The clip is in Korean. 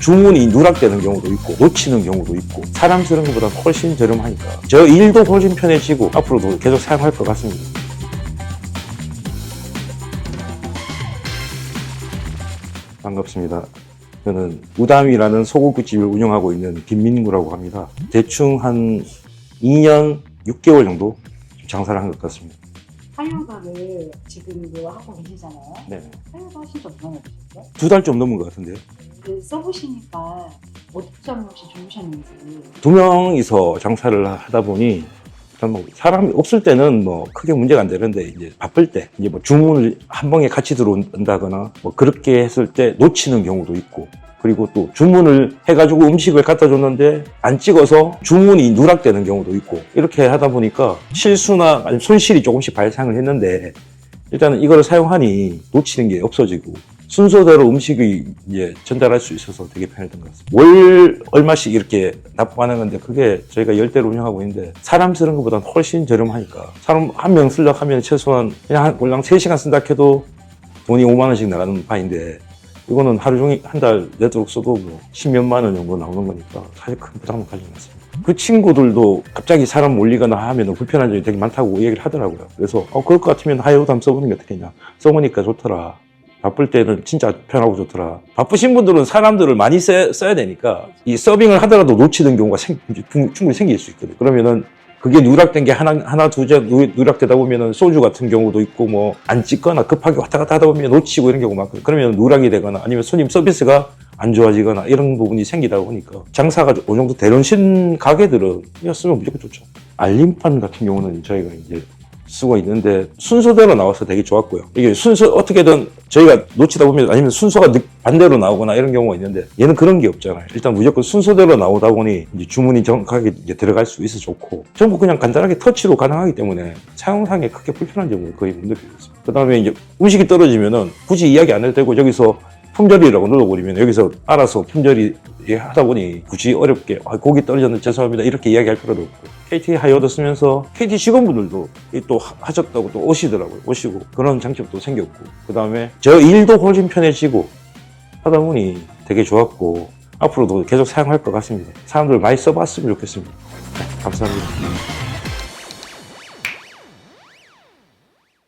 주문이 누락되는 경우도 있고 놓치는 경우도 있고 사람 쓰는 것보다 훨씬 저렴하니까 저 일도 훨씬 편해지고 앞으로도 계속 사용할 것 같습니다. 반갑습니다. 저는 우담이라는 소고기집을 운영하고 있는 김민구라고 합니다. 대충 한 2년 6개월 정도 장사를 한 것 같습니다. 하요가를 지금 이거 하고 계시잖아요. 네. 하요가 하신 지 얼마나 되셨어요? 두 달 좀 넘은 것 같은데요. 그 써보시니까 어떤 것이 좋으셨는지. 두 명이서 장사를 하다 보니 뭐 사람이 없을 때는 뭐 크게 문제가 안 되는데 이제 바쁠 때 이제 뭐 주문을 한 번에 같이 들어온다거나 뭐 그렇게 했을 때 놓치는 경우도 있고 그리고 또 주문을 해가지고 음식을 갖다 줬는데 안 찍어서 주문이 누락되는 경우도 있고 이렇게 하다 보니까 실수나 손실이 조금씩 발생을 했는데 일단은 이걸 사용하니 놓치는 게 없어지고 순서대로 음식이 이제 전달할 수 있어서 되게 편했던 것 같습니다. 월 얼마씩 이렇게 납부하는 건데 그게 저희가 열대로 운영하고 있는데 사람 쓰는 것보다 훨씬 저렴하니까 사람 한명 쓰려고 하면 최소한 그냥 한, 월랑 3시간 쓴다 해도 돈이 5만 원씩 나가는 바인데 이거는 하루 종일 한 달 내도록 써도 뭐 10몇만 원 정도 나오는 거니까 사실 큰 부담은 가지지 않습니다. 그 친구들도 갑자기 사람 몰리거나 하면 불편한 점이 되게 많다고 얘기를 하더라고요. 그래서 어, 그럴 것 같으면 하이오담 써보는 게 어떻겠냐. 써보니까 좋더라. 바쁠 때는 진짜 편하고 좋더라. 바쁘신 분들은 사람들을 많이 써, 써야 되니까 이 서빙을 하더라도 놓치는 경우가 생- 충- 충분히 생길 수 있거든요. 그러면은 그게 누락된 게 하나, 하나, 두째 누락되다 보면은 소주 같은 경우도 있고 뭐 안 찍거나 급하게 왔다 갔다 하다 보면 놓치고 이런 경우가 많거든요. 그러면 누락이 되거나 아니면 손님 서비스가 안 좋아지거나 이런 부분이 생기다 보니까 장사가 어느 정도 되는 가게들은 이거 쓰면 무조건 좋죠. 알림판 같은 경우는 저희가 이제 쓰고 있는데 순서대로 나와서 되게 좋았고요. 이게 순서 어떻게든 저희가 놓치다 보면 아니면 순서가 늦- 반대로 나오거나 이런 경우가 있는데 얘는 그런 게 없잖아요. 일단 무조건 순서대로 나오다 보니 주문이 정확하게 들어갈 수 있어 좋고 전부 그냥 간단하게 터치로 가능하기 때문에 사용상에 크게 불편한 점은 거의 못 느끼고 있습니다. 그 다음에 이제 음식이 떨어지면은 굳이 이야기 안 해도 되고 여기서 품절이라고 눌러버리면 여기서 알아서 품절이 하다 보니 굳이 어렵게 아, 고기 떨어졌는데 죄송합니다. 이렇게 이야기할 필요도 없고. KT 하이어도 쓰면서 KT 직원분들도 하- 하셨다고 또 오시더라고요. 오시고 그런 장점도 생겼고. 그 다음에 저 일도 훨씬 편해지고 하다 보니 되게 좋았고 앞으로도 계속 사용할 것 같습니다. 사람들 많이 써봤으면 좋겠습니다. 네, 감사합니다